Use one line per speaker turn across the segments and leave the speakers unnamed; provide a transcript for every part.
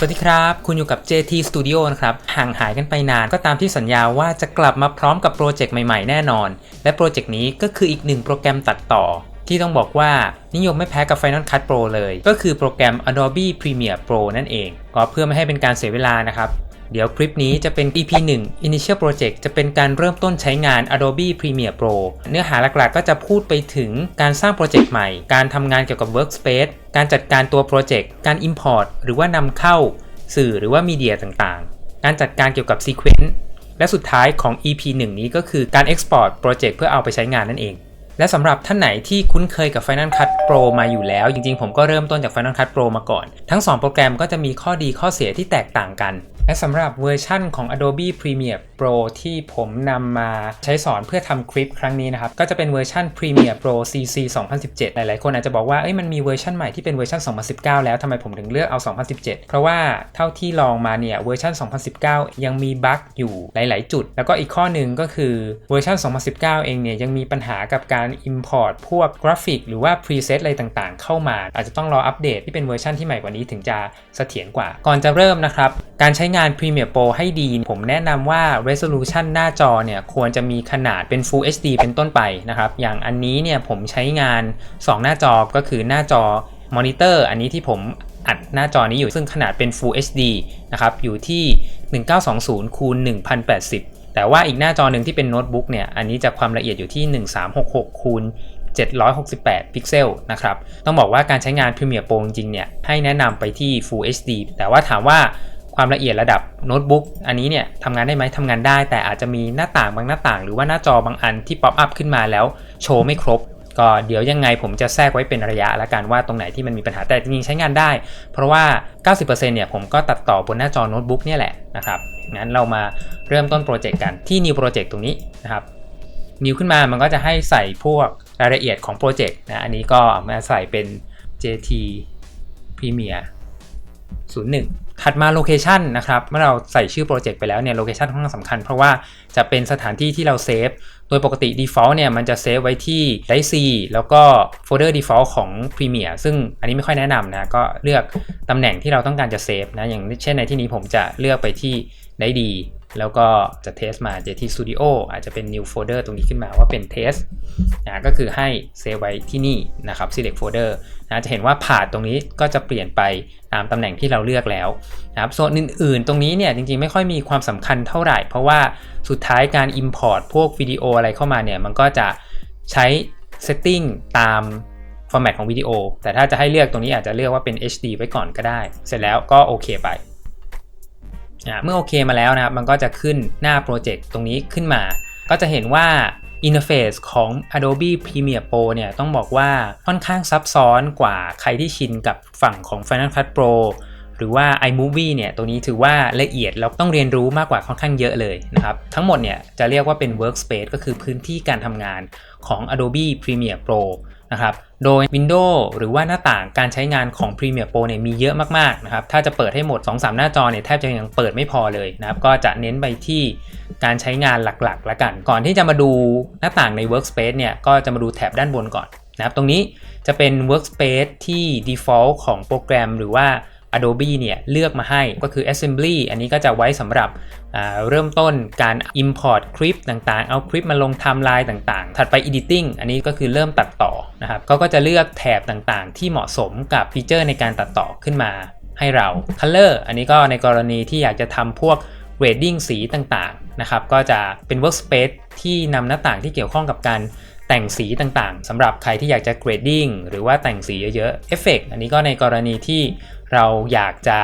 สวัสดีครับ คุณอยู่กับ JT Studio นะครับ ห่างหายกันไปนานก็ตามที่สัญญาว่าจะกลับมาพร้อมกับโปรเจกต์ใหม่ๆ แน่นอน และโปรเจกต์นี้ก็คืออีกหนึ่งโปรแกรมตัดต่อ ที่ต้องบอกว่านิยมไม่แพ้กับ Final Cut Pro เลย ก็คือโปรแกรม Adobe Premiere Pro นั่นเอง ก็เพื่อไม่ให้เป็นการเสียเวลานะครับเดี๋ยวคลิปนี้จะเป็น EP 1 Initial Project จะเป็นการเริ่มต้นใช้งาน Adobe Premiere Pro เนื้อหาหลักๆ ก็จะพูดไปถึงการสร้างโปรเจกต์ใหม่ การทำงานเกี่ยวกับ Workspace การจัดการตัวโปรเจกต์การ Import หรือว่านำเข้าสื่อหรือว่ามีเดียต่างๆ การจัดการเกี่ยวกับ Sequence และสุดท้ายของ EP 1 นี้ก็คือการ Export โปรเจกต์เพื่อเอาไปใช้งานนั่นเอง และสำหรับท่านไหนที่คุ้นเคยกับ Final Cut Pro มาอยู่แล้ว จริงๆ ผมก็เริ่มต้นจาก Final Cut Pro มาก่อน ทั้ง 2 โปรแกรมก็จะมีข้อดีข้อเสียที่แตกต่างกัน และสำหรับเวอร์ชั่นของ Adobe Premiere Pro ที่ผมนำมาใช้สอนเพื่อทำคลิปครั้งนี้นะครับ ก็จะเป็นเวอร์ชัน Premiere Pro CC 2017 หลายๆ คนอาจจะบอกว่าเอ้ยมันมีเวอร์ชันใหม่ที่เป็นเวอร์ชัน 2019 แล้วทำไมผมถึงเลือกเอา 2017 เพราะว่าเท่าที่ลองมาเนี่ยเวอร์ชัน 2019 ยังมีบั๊กอยู่หลาย ๆ จุด แล้วก็อีกข้อหนึ่งก็คือเวอร์ชัน 2019 เองเนี่ยยังมีปัญหากับการ Import พวกกราฟิก หรือว่า Preset อะไรต่างๆ เข้ามา อาจจะต้องรออัปเดตที่เป็นเวอร์ชันที่ใหม่กว่านี้ถึงจะเสถียรกว่า ก่อนจะเริ่มนะครับการใช้งาน Premiere Pro ให้ดี ผมแนะนำว่า resolution หน้าจอเนี่ยควรจะมีขนาดเป็น Full HD เป็นต้นไปนะครับ อย่างอันนี้เนี่ยผมใช้งาน 2 หน้าจอก็คือหน้าจอมอนิเตอร์อันนี้ที่ผมอัดหน้าจอนี้อยู่ซึ่งขนาดเป็น Full HD นะครับอยู่ที่ 1920คูณ1080 แต่ว่าอีกหน้าจอหนึ่งที่เป็นโน้ตบุ๊กเนี่ยอันนี้จะความละเอียดอยู่ที่ 1366คูณ768 พิกเซลนะครับ ต้องบอกว่าการใช้งาน Premiere Pro จริงๆเนี่ย ให้แนะนำไปที่ Full HD แต่ว่าถามว่า ความละเอียดระดับโน้ตบุ๊กอันนี้เนี่ยทำงานได้ไหมทำงานได้ แต่อาจจะมีหน้าต่างบางหน้าต่าง หรือว่าหน้าจอบางอันที่ป๊อปอัพขึ้นมาแล้วโชว์ไม่ครบ ก็เดี๋ยวยังไงผมจะแทรกไว้เป็นระยะละกันว่าตรงไหนที่มันมีปัญหาแต่จริงๆใช้งานได้ เพราะว่า 90%เนี่ยผมก็ตัดต่อบนหน้าจอโน้ตบุ๊กเนี่ยแหละนะครับงั้นเรามาเริ่มต้นโปรเจกต์กันที่ New Project ตรงนี้นะครับนิวขึ้นมามันก็จะให้ใส่พวกรายละเอียดของโปรเจกต์นะอันนี้ก็มาใส่เป็น JT Premiere 01ถัดมาโลเคชันนะครับ เมื่อเราใส่ชื่อโปรเจกต์ไปแล้วเนี่ยโลเคชันค่อนข้างสำคัญ เพราะว่าจะเป็นสถานที่ที่เราเซฟ โดยปกติ default เนี่ยมันจะเซฟไว้ที่ไดซีแล้วก็โฟลเดอร์ default ของ Premiere ซึ่งอันนี้ไม่ค่อยแนะนำนะ ก็เลือกตำแหน่งที่เราต้องการจะเซฟนะ อย่างเช่นในที่นี้ผมจะเลือกไปที่ไดดี แล้วก็จะเทสมา JT Studio อาจจะเป็น new folder ตรงนี้ขึ้นมาว่าเป็น test นะก็คือให้เซฟไว้ที่นี่นะครับ select folder นะจะเห็นว่าผ่าตรงนี้ก็จะเปลี่ยนไปตามตำแหน่งที่เราเลือกแล้วนะครับส่วนอื่นๆ ตรงนี้เนี่ยจริงๆ ไม่ค่อยมีความสำคัญเท่าไหร่ เพราะว่าสุดท้ายการ import พวกวิดีโออะไรเข้ามาเนี่ยมันก็จะใช้ setting ตาม format ของวิดีโอ แต่ถ้าจะให้เลือกตรงนี้อาจจะเลือกว่าเป็น HD ไว้ก่อนก็ได้ เสร็จแล้วก็โอเคไป เมื่อโอเคมาแล้วนะครับ มันก็จะขึ้นหน้าโปรเจกต์ตรงนี้ขึ้นมา ก็จะเห็นว่าอินเทอร์เฟซของ Adobe Premiere Pro เนี่ยต้องบอกว่าค่อนข้างซับซ้อนกว่าใครที่ชินกับฝั่งของ Final Cut Pro หรือว่า iMovie เนี่ยตัวนี้ถือว่าละเอียดแล้วต้องเรียนรู้มากกว่าค่อนข้างเยอะเลยนะครับ ทั้งหมดเนี่ยจะเรียกว่าเป็น Workspace ก็คือพื้นที่การทำงานของ Adobe Premiere Pro นะครับ โดย Windows หรือว่าหน้าต่างการใช้งานของ Premiere Pro เนี่ยมีเยอะมากๆนะครับ ถ้าจะเปิดให้หมด 2-3 หน้าจอเนี่ยแทบจะยังเปิดไม่พอเลยนะครับ ก็จะเน้นไปที่การใช้งานหลักๆละกัน ก่อนที่จะมาดูหน้าต่างใน Workspace เนี่ย ก็จะมาดูแถบด้านบนก่อนนะครับ ตรงนี้จะเป็น Workspace ที่ default ของโปรแกรมหรือว่า Adobe เนี่ยเลือกมาให้ก็คือ Assembly อันนี้ก็จะไว้สำหรับเริ่มต้นการ Import คลิปต่างๆ เอาคลิปมาลงไทม์ไลน์ต่างๆ ถัดไป Editing อันนี้ก็คือเริ่มตัดต่อนะครับก็ก็จะเลือกแถบต่างๆ ที่เหมาะสมกับฟีเจอร์ในการตัดต่อขึ้นมาให้เรา Color อันนี้ก็ในกรณีที่อยากจะทำพวก Grading สีต่างๆนะครับก็จะเป็น Workspace ที่นำหน้าต่างที่เกี่ยวข้องกับการแต่งสีต่างๆสำหรับใครที่อยากจะ grading หรือว่าแต่งสีเยอะๆเอฟเฟกอันนี้ก็ในกรณีที่ เราอยากจะ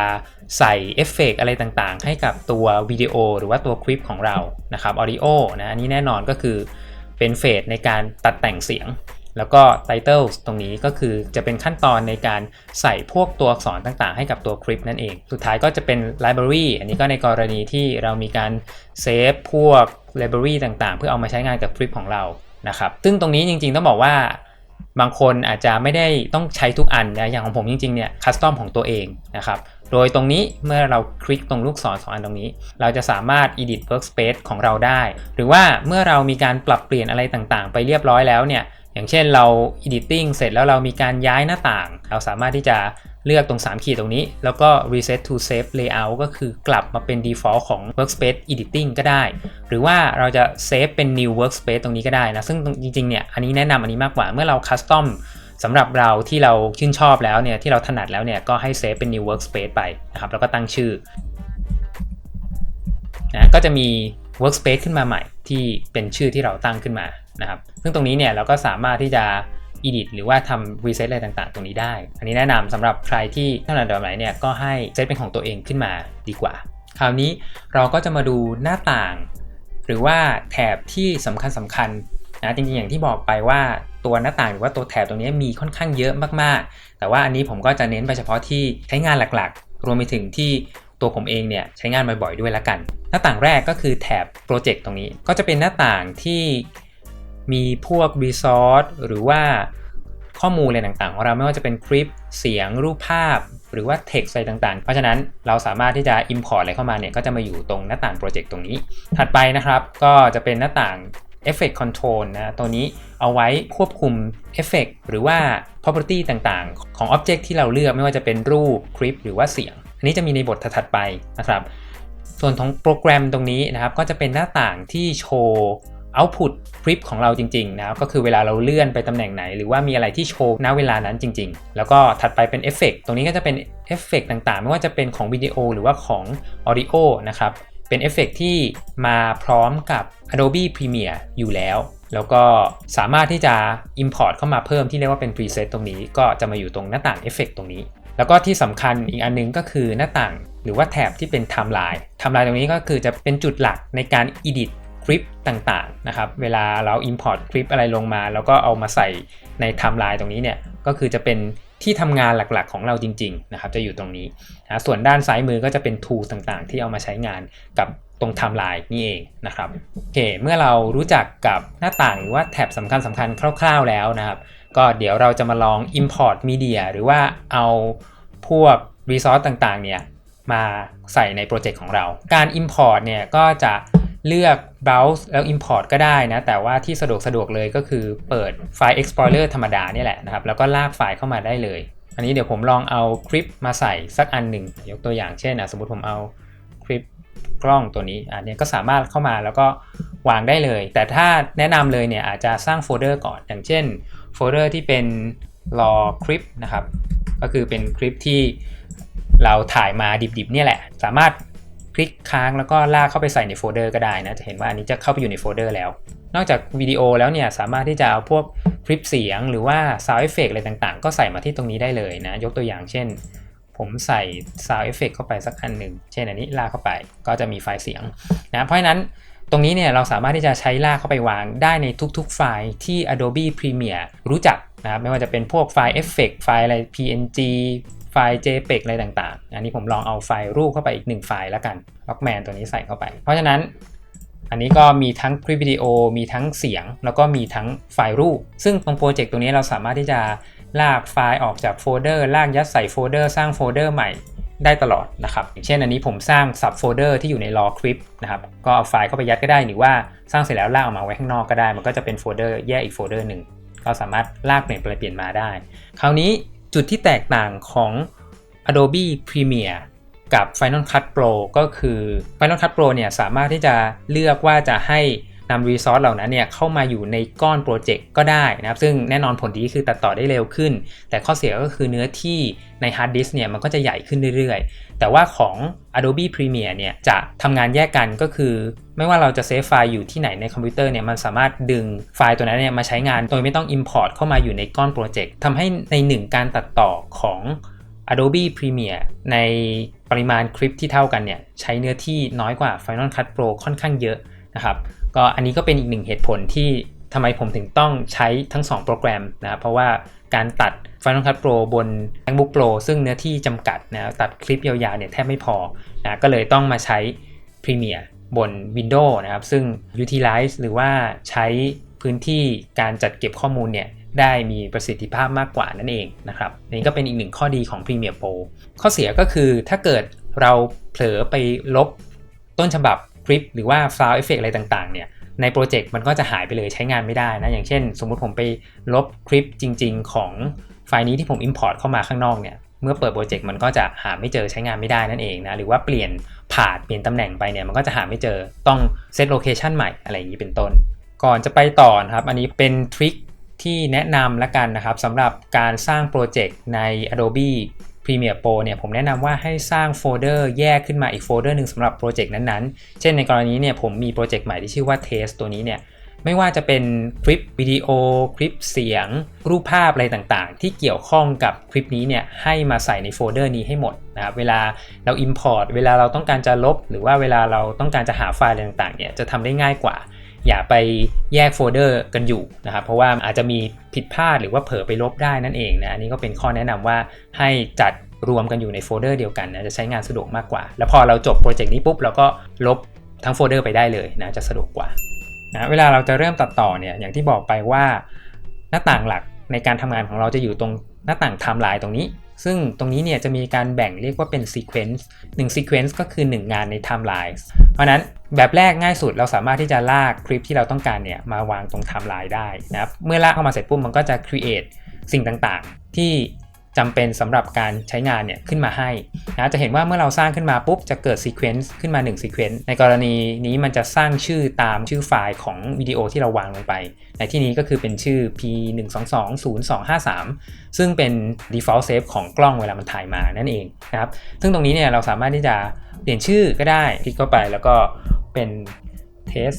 ใส่เอฟเฟกอะไรต่างๆ ให้กับตัววิดีโอหรือว่าตัวคลิปของเรานะครับออดิโอนะอันนี้แน่นอนก็คือเป็นเฟสในการตัดแต่งเสียง แล้วก็ Title ตรงนี้ก็คือจะเป็นขั้นตอนในการใส่พวกตัวอักษรต่างๆ ให้กับตัวคลิปนั่นเอง สุดท้ายก็จะเป็น Library อันนี้ก็ในกรณีที่เรามีการเซฟพวก Library ต่างๆ เพื่อเอามาใช้งานกับคลิปของเรานะครับซึ่งตรงนี้จริงๆต้องบอกว่า บางคนอาจจะไม่ได้ต้องใช้ทุกอันนะอย่างของผมจริงๆเนี่ยคัสตอมของตัวเองนะครับโดยตรงนี้เมื่อเราคลิกตรงลูกศรสองอันตรงนี้ เราจะสามารถ edit workspace ของเราได้ หรือว่าเมื่อเรามีการปรับเปลี่ยนอะไรต่างๆ ไปเรียบร้อยแล้วเนี่ยอย่างเช่นเรา editing เสร็จแล้วเรามีการย้ายหน้าต่าง เราสามารถที่จะ เลือกตรง 3 ขีดตรงนี้ แล้วก็ reset to save layout ก็คือกลับมาเป็น default ของ workspace editing ก็ได้ หรือว่าเราจะ save เป็น new workspace ตรงนี้ก็ได้นะ ซึ่งจริงๆ เนี่ย อันนี้แนะนำอันนี้มากกว่า เมื่อเรา custom สำหรับเราที่เราชื่นชอบแล้วเนี่ย ที่เราถนัดแล้วเนี่ย ก็ให้ save เป็น new workspace ไปนะครับ แล้วก็ตั้งชื่อนะก็จะมี workspace ขึ้นมาใหม่ที่เป็นชื่อที่เราตั้งขึ้นมานะครับ ซึ่งตรงนี้เนี่ยเราก็สามารถที่จะ edit หรือว่าทำ reset อะไรต่างๆ ตรงนี้ได้ อันนี้แนะนำสำหรับใครที่ถนัดแบบไหนเนี่ยก็ให้เซตเป็นของตัวเองขึ้นมาดีกว่า คราวนี้เราก็จะมาดูหน้าต่าง หรือว่าแถบที่สำคัญสำคัญนะจริงๆอย่างที่บอกไปว่าตัวหน้าต่างหรือว่าตัวแถบตรงนี้มีค่อนข้างเยอะมากๆ แต่ว่าอันนี้ผมก็จะเน้นไปเฉพาะที่ใช้งานหลักๆ รวมไปถึงที่ตัวผมเองเนี่ยใช้งานบ่อยๆด้วยละกัน หน้าต่างแรกก็คือแถบโปรเจกต์ตรงนี้ ก็จะเป็นหน้าต่างที่ มีพวก resource หรือว่าข้อมูลอะไรต่างๆของเราไม่ว่าจะเป็นคลิปเสียงรูปภาพ หรือว่า text อะไรต่างๆ เพราะฉะนั้นเราสามารถที่จะ import อะไรเข้ามาเนี่ยก็จะมาอยู่ตรงหน้าต่างโปรเจกต์ตรงนี้ ถัดไปนะครับก็จะเป็นหน้าต่าง Effect Control นะตัวนี้เอาไว้ควบคุม Effect หรือว่า Property ต่างๆ ของ Object ที่เราเลือกไม่ว่าจะเป็นรูปคลิปหรือว่าเสียง อันนี้จะมีในบทถัดไปนะครับ ส่วนของโปรแกรมตรงนี้นะครับก็จะเป็นหน้าต่างที่โชว์ output คลิปของเราจริงๆนะก็คือเวลาเราเลื่อนไปตำแหน่งไหน หรือว่ามีอะไรที่โชว์ณเวลานั้นจริง ๆ แล้วก็ถัดไปเป็นเอฟเฟกตรงนี้ก็จะเป็นเอฟเฟกต่างๆ ไม่ว่าจะเป็นของวิดีโอหรือว่าของ Audio นะครับเป็นเอฟเฟกที่มาพร้อมกับ Adobe Premiere อยู่แล้ว แล้วก็สามารถที่จะ Import เข้ามาเพิ่มที่เรียกว่าเป็น Preset ตรงนี้ ก็จะมาอยู่ตรงหน้าต่างเอฟเฟกตรงนี้ แล้วก็ที่สำคัญอีกอันนึงก็คือหน้าต่างหรือว่าแถบที่เป็น Timeline Timeline ตรงนี้ก็คือจะเป็นจุดหลักในการ Edit คลิปต่างๆนะครับเวลาเรา Import คลิปอะไรลงมา แล้วก็เอามาใส่ในไทม์ไลน์ตรงนี้เนี่ยก็คือจะเป็นที่ทำงานหลักๆของเราจริงๆนะครับจะอยู่ตรงนี้นะส่วนด้านซ้ายมือก็จะเป็น tool ต่างๆ ที่เอามาใช้งานกับตรงไทม์ไลน์นี่เองนะครับโอเคเมื่อเรารู้จักกับหน้าต่างหรือว่าแท็บสำคัญสำคัญคร่าว ๆแล้วนะครับ ก็เดี๋ยวเราจะมาลอง import media หรือว่าเอาพวก resource ต่างๆเนี่ยมาใส่ในโปรเจกต์ของเรา การ import เนี่ยก็จะ เลือก browse แล้ว import ก็ได้นะ แต่ว่าที่สะดวกสะดวกเลยก็คือเปิดไฟล์ explorer ธรรมดานี่แหละนะครับ แล้วก็ลากไฟล์เข้ามาได้เลย อันนี้เดี๋ยวผมลองเอาคลิปมาใส่สักอันหนึ่ง ยกตัวอย่างเช่น สมมติผมเอาคลิปกล้องตัวนี้ อันนี้ก็สามารถเข้ามาแล้วก็วางได้เลย แต่ถ้าแนะนำเลยเนี่ยอาจจะสร้างโฟลเดอร์ก่อน อย่างเช่นโฟลเดอร์ที่เป็นรอคลิปนะครับ ก็คือเป็นคลิปที่เราถ่ายมาดิบๆเนี่ยแหละ สามารถ คลิกค้างแล้วก็ลากเข้าไปใส่ในโฟลเดอร์ก็ได้นะ จะเห็นว่าอันนี้จะเข้าไปอยู่ในโฟลเดอร์แล้ว นอกจากวิดีโอแล้วเนี่ยสามารถที่จะเอาพวกคลิปเสียงหรือว่า Sound Effect อะไรต่างๆ ก็ใส่มาที่ตรงนี้ได้เลยนะ ยกตัวอย่างเช่น ผมใส่ Sound Effect เข้าไปสักอันหนึ่ง เช่นอันนี้ลากเข้าไปก็จะมีไฟล์เสียงนะ เพราะฉะนั้นตรงนี้เนี่ยเราสามารถที่จะใช้ลากเข้าไปวางได้ในทุกๆไฟล์ที่ Adobe Premiere รู้จักนะครับไม่ว่าจะเป็นพวกไฟล์เอฟเฟกไฟล์อะไร PNG ไฟล์ JPEG อะไรต่างๆ อันนี้ผมลองเอาไฟล์รูปเข้าไปอีก 1 ไฟล์แล้วกัน Logman ตัวนี้ใส่เข้าไป เพราะฉะนั้นอันนี้ก็มีทั้งคลิปวิดีโอ มีทั้งเสียง แล้วก็มีทั้งไฟล์รูป ซึ่งตรงโปรเจกต์ตัวนี้เราสามารถที่จะลากไฟล์ออกจากโฟลเดอร์ ลากยัดใส่โฟลเดอร์ สร้างโฟลเดอร์ใหม่ได้ตลอดนะครับอย่างเช่นอันนี้ผมสร้างซับโฟลเดอร์ที่อยู่ในรอคลิปนะครับ ก็เอาไฟล์เข้าไปยัดก็ได้หรือว่าสร้างเสร็จแล้วลากออกมาไว้ข้างนอกก็ได้ มันก็จะเป็นโฟลเดอร์แยกอีกโฟลเดอร์หนึ่งก็สามารถลากเปลี่ยนไปเปลี่ยนมาได้ คราวนี้ จุดที่แตกต่างของ Adobe Premiere กับ Final Cut Pro ก็คือ Final Cut Pro เนี่ยสามารถที่จะเลือกว่าจะให้ นำ resource เหล่านั้นเนี่ยเข้ามาอยู่ในก้อนโปรเจกต์ก็ได้นะครับ ซึ่งแน่นอนผลดีคือตัดต่อได้เร็วขึ้น แต่ข้อเสียก็คือเนื้อที่ใน hard disk เนี่ยมันก็จะใหญ่ขึ้นเรื่อยๆ แต่ว่าของ Adobe Premiere เนี่ยจะทำงานแยกกันก็คือ ไม่ว่าเราจะเซฟไฟล์อยู่ที่ไหนในคอมพิวเตอร์เนี่ยมันสามารถดึงไฟล์ตัวนั้นเนี่ยมาใช้งานโดยไม่ต้อง import เข้ามาอยู่ในก้อนโปรเจกต์ทำให้ในหนึ่งการตัดต่อของ Adobe Premiere ในปริมาณคลิปที่เท่ากันเนี่ยใช้เนื้อที่น้อยกว่า Final Cut Pro ค่อนข้างเยอะนะครับ ก็อันนี้ก็เป็นอีกหนึ่งเหตุผลที่ทำไมผมถึงต้องใช้ทั้ง 2 โปรแกรมนะเพราะว่าการตัด Final Cut Pro บน MacBook Pro ซึ่งเนื้อที่จำกัดนะตัดคลิปยาวๆเนี่ยแทบไม่พอนะก็เลยต้องมาใช้ Premiere บน Windows นะครับ ซึ่ง utilize หรือว่าใช้พื้นที่การจัดเก็บข้อมูลเนี่ยได้มีประสิทธิภาพมากกว่านั่นเองนะครับนี่ก็เป็นอีกหนึ่งข้อดีของ Premiere Pro ข้อเสียก็คือถ้าเกิดเราเผลอไปลบต้นฉบับ คลิปหรือว่า Sound Effect อะไรต่างๆเนี่ยในโปรเจกต์มันก็จะหายไปเลยใช้งานไม่ได้นะ อย่างเช่น สมมุติผมไปลบคลิปจริง ๆ ของไฟล์นี้ที่ผม Import เข้ามาข้างนอกเนี่ยเมื่อเปิดโปรเจกต์มันก็จะหาไม่เจอใช้งานไม่ได้นั่นเองนะหรือว่าเปลี่ยนผ่านเปลี่ยนตำแหน่งไปเนี่ยมันก็จะหาไม่เจอต้องเซตโลเคชันใหม่อะไรอย่างนี้เป็นต้น ก่อนจะไปต่อนะครับอันนี้เป็นทริคที่แนะนำละกันนะครับสำหรับการสร้างโปรเจกต์ใน Adobe Premiere Pro เนี่ยผมแนะนำว่าให้สร้างโฟลเดอร์แยกขึ้นมาอีกโฟลเดอร์หนึ่งสำหรับโปรเจกต์นั้นๆ เช่นในกรณีเนี่ยผมมีโปรเจกต์ใหม่ที่ชื่อว่า Test ตัวนี้เนี่ยไม่ว่าจะเป็นคลิปวิดีโอ คลิปเสียง รูปภาพอะไรต่างๆ ที่เกี่ยวข้องกับคลิปนี้เนี่ยให้มาใส่ในโฟลเดอร์นี้ให้หมดนะครับเวลาเรา Import เวลาเราต้องการจะลบ หรือว่าเวลาเราต้องการจะหาไฟล์อะไรต่างๆเนี่ยจะทำได้ง่ายกว่า อย่าไปแยกโฟลเดอร์กันอยู่นะครับ เพราะว่าอาจจะมีผิดพลาดหรือว่าเผลอไปลบได้นั่นเองนะอันนี้ก็เป็นข้อแนะนำว่าให้จัดรวมกันอยู่ในโฟลเดอร์เดียวกันนะจะใช้งานสะดวกมากกว่า แล้วพอเราจบโปรเจกต์นี้ปุ๊บเราก็ลบทั้งโฟลเดอร์ไปได้เลยนะจะสะดวกกว่านะเวลาเราจะเริ่มตัดต่อเนี่ยอย่างที่บอกไปว่าหน้าต่างหลักในการทำงานของเราจะอยู่ตรงหน้าต่างไทม์ไลน์ตรงนี้ ซึ่งตรงนี้เนี่ยจะมีการแบ่งเรียกว่าเป็นซีเควนซ์หนึ่งซีเควนซ์ก็คือ 1 งานในไทม์ไลน์เพราะนั้นแบบแรกง่ายสุดเราสามารถที่จะลากคลิปที่เราต้องการเนี่ยมาวางตรงไทม์ไลน์ได้นะครับ เมื่อลากเข้ามาเสร็จปุ๊บมันก็จะ create สิ่งต่างๆ ที่ จำเป็นสำหรับการใช้งานเนี่ยขึ้นมาให้นะจะเห็นว่าเมื่อเราสร้างขึ้นมาปุ๊บจะเกิดซีเควนซ์ขึ้นมา1ซีเควนซ์ในกรณีนี้มันจะสร้างชื่อตามชื่อไฟล์ของวิดีโอที่เราวางลงไป ในที่นี้ก็คือเป็นชื่อ p 1 2 2 0 2 5 3ซึ่งเป็น default save ของกล้องเวลามันถ่ายมานั่นเองนะครับซึ่งตรงนี้เนี่ยเราสามารถที่จะเปลี่ยนชื่อก็ได้คลิกเข้าไปแล้วก็เป็น test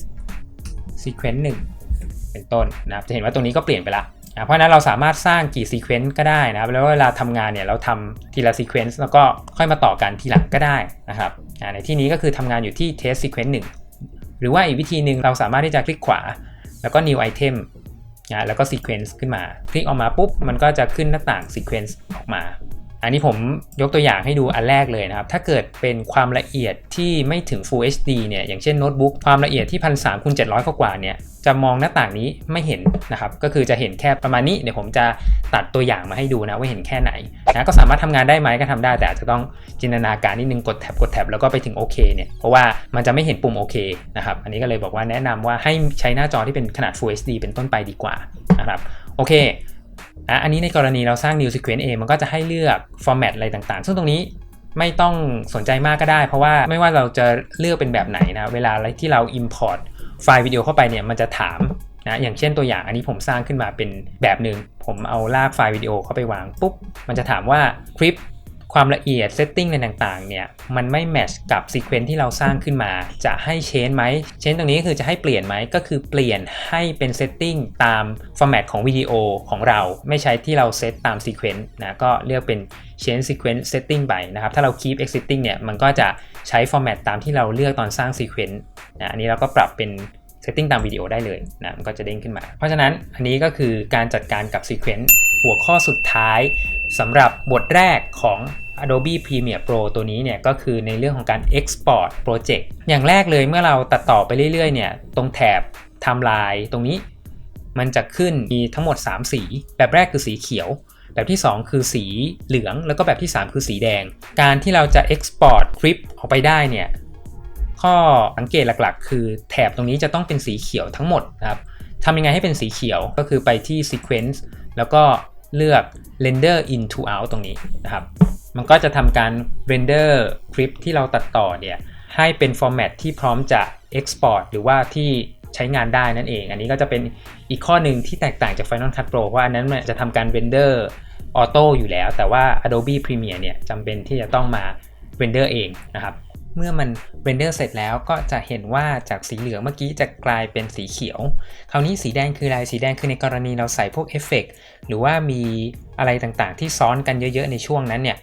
sequence 1เป็นต้นนะครับจะเห็นว่าตรงนี้ก็เปลี่ยนไปละ เพราะนั้นเราสามารถสร้างกี่ซีเควนซ์ก็ได้นะครับแล้วเวลาทำงานเนี่ยเราทำทีละซีเควนซ์แล้วก็ค่อยมาต่อกันทีหลังก็ได้นะครับในที่นี้ก็คือทำงานอยู่ที่ test sequence 1 หรือว่าอีกวิธีหนึ่งเราสามารถที่จะคลิกขวา แล้วก็ new item นะแล้วก็ sequence ขึ้นมา คลิกออกมาปุ๊บ มันก็จะขึ้นหน้าต่าง sequence ออกมา อันนี้ผมยกตัวอย่างให้ดูอันแรกเลยนะครับ ถ้าเกิดเป็นความละเอียดที่ไม่ถึง Full HD เนี่ย อย่างเช่นโน้ตบุ๊กความละเอียดที่1300คูณ700กว่าเนี่ย จะมองหน้าต่างนี้ไม่เห็นนะครับ ก็คือจะเห็นแค่ประมาณนี้ เดี๋ยวผมจะตัดตัวอย่างมาให้ดูนะว่าเห็นแค่ไหนนะ ก็สามารถทำงานได้ไหมก็ทำได้ แต่อาจจะต้องจินตนาการนิดนึง กดแท็บกดแท็บแล้วก็ไปถึงโอเคเนี่ย เพราะว่ามันจะไม่เห็นปุ่มโอเคนะครับ อันนี้ก็เลยบอกว่าแนะนำว่าให้ใช้หน้าจอที่เป็นขนาด Full HD เป็นต้นไปดีกว่านะครับ โอเค นะอันนี้ในกรณีเราสร้าง new sequence เอมันก็จะให้เลือก format อะไรต่างๆ ซึ่งตรงนี้ไม่ต้องสนใจมากก็ได้ เพราะว่าไม่ว่าเราจะเลือกเป็นแบบไหนนะเวลาที่เรา import ไฟล์วิดีโอเข้าไปเนี่ยมันจะถามนะอย่างเช่นตัวอย่างอันนี้ผมสร้างขึ้นมาเป็นแบบหนึ่งผมเอาลากไฟล์วิดีโอเข้าไปวางปุ๊บมันจะถามว่าคลิป ความละเอียดเซตติ้งในต่างๆเนี่ยมันไม่แมชกับซีเควนซ์ที่เราสร้างขึ้นมา จะให้เชนไหมเชนตรงนี้ก็คือจะให้เปลี่ยนไหมก็คือเปลี่ยนให้เป็นเซตติ้งตามฟอร์แมตของวิดีโอของเรา ไม่ใช่ที่เราเซตตามซีเควนซ์นะก็เลือกเป็น change sequence setting ไปนะครับถ้าเรา keep existing เนี่ยมันก็จะใช้ฟอร์แมตตามที่เราเลือกตอนสร้าง sequence นะอันนี้เราก็ปรับเป็นเซตติ้งตามวิดีโอได้เลยนะมันก็จะเด้งขึ้นมา เพราะฉะนั้นอันนี้ก็คือการจัดการกับซีเควนซ์ หัวข้อสุดท้ายสำหรับบทแรกของ Adobe Premiere Pro ตัวนี้เนี่ยก็คือในเรื่องของการ Export Project อย่างแรกเลยเมื่อเราตัดต่อไปเรื่อยๆเนี่ยตรงแถบ Timeline ตรงนี้มันจะขึ้นมีทั้งหมด 3 สี แบบแรกคือสีเขียว แบบที่ 2 คือสีเหลือง แล้วก็แบบที่ 3 คือสีแดง การที่เราจะ Export คลิปออกไปได้เนี่ยข้อสังเกตหลักๆ คือแถบตรงนี้จะต้องเป็นสีเขียวทั้งหมดนะครับทำยังไงให้เป็นสีเขียวก็คือไปที่ sequence แล้วก็ เลือก render in to out ตรงนี้นะครับ มันก็จะทำการ render คลิปที่เราตัดต่อเนี่ยให้เป็น format ที่พร้อมจะ export หรือว่าที่ใช้งานได้นั่นเอง อันนี้ก็จะเป็นอีกข้อหนึ่งที่แตกต่างจาก Final Cut Pro เพราะอันนั้นจะทำการ render auto อยู่แล้ว แต่ว่า Adobe Premiere เนี่ยจำเป็นที่จะต้องมา render เองนะครับ เมื่อมันเรนเดอร์เสร็จแล้วก็จะเห็นว่าจากสีเหลืองเมื่อกี้จะกลายเป็นสีเขียว คราวนี้สีแดงคืออะไรสีแดงคือในกรณีเราใส่พวกเอฟเฟกหรือว่ามีอะไรต่างๆ ที่ซ้อนกันเยอะๆ ในช่วงนั้นเนี่ย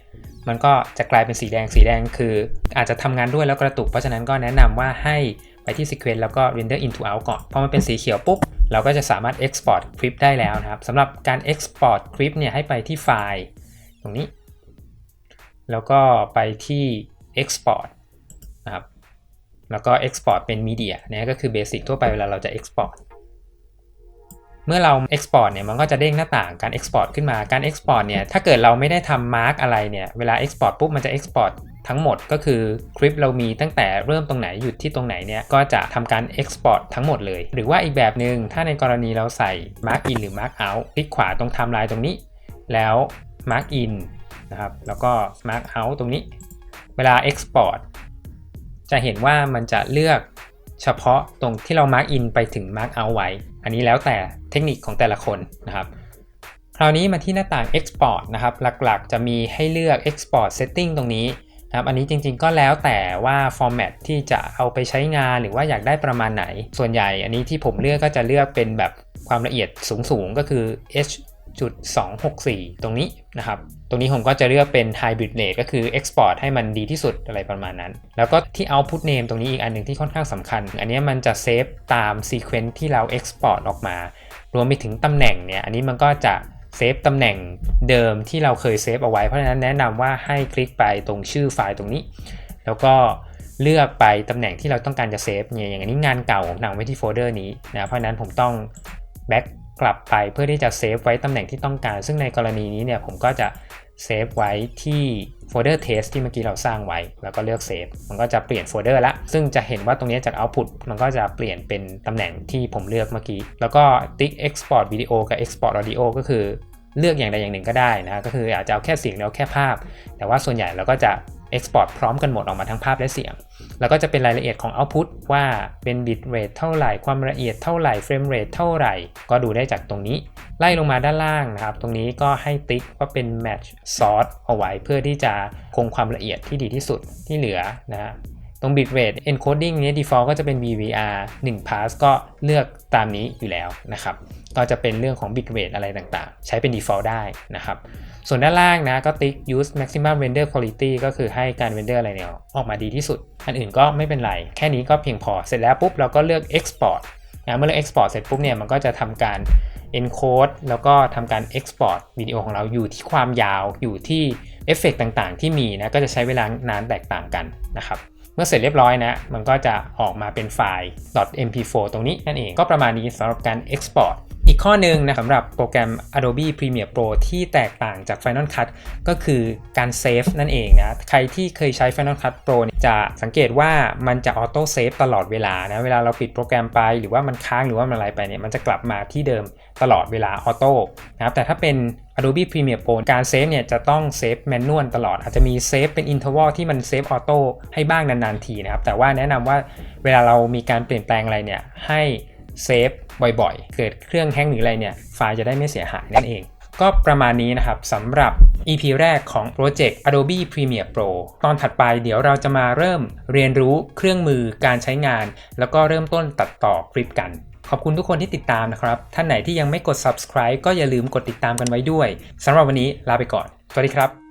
มันก็จะกลายเป็นสีแดงสีแดงคืออาจจะทำงานด้วยแล้วกระตุก เพราะฉะนั้นก็แนะนำว่าให้ไปที่ Sequence แล้วก็ Render into out ก่อน พอมันเป็นสีเขียวปุ๊บ เราก็จะสามารถ Export คลิปได้แล้วนะครับสำหรับการ Export คลิปเนี่ยให้ไปที่ไฟล์ ตรงนี้ แล้วก็ไปที่ Export นะครับ แล้วก็ Export เป็น Media นี่ก็คือเบสิกทั่วไปเวลาเราจะ Export เมื่อเรา Export เนี่ยมันก็จะเด้งหน้าต่างการ Export ขึ้นมาการ Export เนี่ยถ้าเกิดเราไม่ได้ทำ Mark อะไรเนี่ยเวลา Export ปุ๊บมันจะ Export ทั้งหมดก็คือคลิปเรามีตั้งแต่เริ่มตรงไหนหยุดที่ตรงไหนเนี่ยก็จะทำการ Export ทั้งหมดเลย หรือว่าอีกแบบหนึง่งถ้าในกรณีเราใส่ Mark in หรือ Mark out คลิกขวาตรงไทม์ไลน์ตรงนี้ แล้ว Mark in นะครับแล้วก็ Mark Out ตรงนี้ เวลา Export จะเห็นว่ามันจะเลือกเฉพาะตรงที่เรา Mark In ไปถึง Mark Out ไว้ อันนี้แล้วแต่เทคนิคของแต่ละคนนะครับ คราวนี้มาที่หน้าต่าง Export นะครับ หลักๆ จะมีให้เลือก Export Setting ตรงนี้นะครับอันนี้จริงๆก็แล้วแต่ว่า Format ที่จะเอาไปใช้งานหรือว่าอยากได้ประมาณไหน ส่วนใหญ่อันนี้ที่ผมเลือกก็จะเลือกเป็นแบบความละเอียดสูงๆ ก็คือ H จุด264 ตรงนี้นะครับ ตรงนี้ผมก็จะเลือกเป็น Hybrid Rate ก็คือ Export ให้มันดีที่สุดอะไรประมาณนั้น แล้วก็ที่ Output Name ตรงนี้อีกอันหนึ่งที่ค่อนข้างสำคัญ อันนี้มันจะเซฟตาม Sequence ที่เรา Export ออกมา รวมไปถึงตำแหน่งเนี่ย อันนี้มันก็จะเซฟตำแหน่งเดิมที่เราเคยเซฟเอาไว้ เพราะฉะนั้นแนะนำว่าให้คลิกไปตรงชื่อไฟล์ตรงนี้ แล้วก็เลือกไปตำแหน่งที่เราต้องการจะเซฟเนี่ยอย่างนี้งานเก่าผมนำไว้ที่โฟลเดอร์นี้นะ เพราะนั้นผมต้องแบ็ กลับไปเพื่อที่จะเซฟไว้ตำแหน่งที่ต้องการ ซึ่งในกรณีนี้เนี่ยผมก็จะเซฟไว้ที่โฟลเดอร์ test ที่เมื่อกี้เราสร้างไว้ แล้วก็เลือกเซฟ มันก็จะเปลี่ยนโฟลเดอร์ละ ซึ่งจะเห็นว่าตรงนี้จาก output มันก็จะเปลี่ยนเป็นตำแหน่งที่ผมเลือกเมื่อกี้ แล้วก็ติ๊ก export video กับ export audio ก็คือเลือกอย่างใดอย่างหนึ่งก็ได้นะ ก็คืออาจจะเอาแค่เสียงแล้วแค่ภาพ แต่ว่าส่วนใหญ่เราก็จะ export พร้อมกันหมดออกมาทั้งภาพและเสียง แล้วก็จะเป็นรายละเอียดของ output ว่าเป็น bit rate เท่าไหร่ ความละเอียดเท่าไหร่ frame rate เท่าไหร่ ก็ดูได้จากตรงนี้ ไล่ลงมาด้านล่างนะครับ ตรงนี้ก็ให้ติ๊กว่าเป็น match source เอาไว้เพื่อที่จะคงความละเอียดที่ดีที่สุดที่เหลือนะตรง bit rate encoding นี้ default ก็จะเป็น VVR 1 pass ก็เลือก ตามนี้อยู่แล้วนะครับ ก็จะเป็นเรื่องของ bit rate อะไรต่างๆ ใช้เป็น default ได้นะครับ ส่วนด้านล่างนะก็ติ๊ก use maximum render quality ก็คือให้การ render อะไรเนี่ยออกมาดีที่สุด อันอื่นก็ไม่เป็นไร แค่นี้ก็เพียงพอ เสร็จแล้วปุ๊บเราก็เลือก export นะเมื่อเลือก export เสร็จปุ๊บเนี่ยมันก็จะทำการ encode แล้วก็ทำการ export วิดีโอของเราอยู่ที่ความยาวอยู่ที่เอฟเฟกต่างๆ ที่มีนะก็จะใช้เวลานานแตกต่างกันนะครับ เมื่อเสร็จเรียบร้อยนะ มันก็จะออกมาเป็นไฟล์ .mp4 ตรงนี้นั่นเอง ก็ประมาณนี้สำหรับการ export อีกข้อหนึ่งนะสำหรับโปรแกรม Adobe Premiere Pro ที่แตกต่างจาก Final Cut ก็คือการเซฟนั่นเองนะ ใครที่เคยใช้ Final Cut Pro จะสังเกตว่ามันจะออโต้เซฟตลอดเวลานะ เวลาเราปิดโปรแกรมไปหรือว่ามันค้างหรือว่ามันอะไรไปเนี่ย มันจะกลับมาที่เดิมตลอดเวลาออโต้นะครับแต่ถ้าเป็น Adobe Premiere Pro การเซฟเนี่ยจะต้องเซฟแมนนวลตลอด อาจจะมีเซฟเป็นอินเทอร์วัลที่มันเซฟออโต้ให้บ้างนานๆทีนะครับ แต่ว่าแนะนำว่าเวลาเรามีการเปลี่ยนแปลงอะไรเนี่ยให้เซฟบ่อยๆ เกิดเครื่องแห้งหรืออะไรเนี่ยไฟล์จะได้ไม่เสียหายนั่นเอง ก็ประมาณนี้นะครับสำหรับ EP แรกของโปรเจกต์ Adobe Premiere Pro ตอนถัดไปเดี๋ยวเราจะมาเริ่มเรียนรู้เครื่องมือการใช้งาน แล้วก็เริ่มต้นตัดต่อคลิปกัน ขอบคุณทุกคนที่ติดตามนะครับ ท่านไหนที่ยังไม่กด subscribe ก็อย่าลืมกดติดตามกันไว้ด้วยสำหรับวันนี้ลาไปก่อน สวัสดีครับ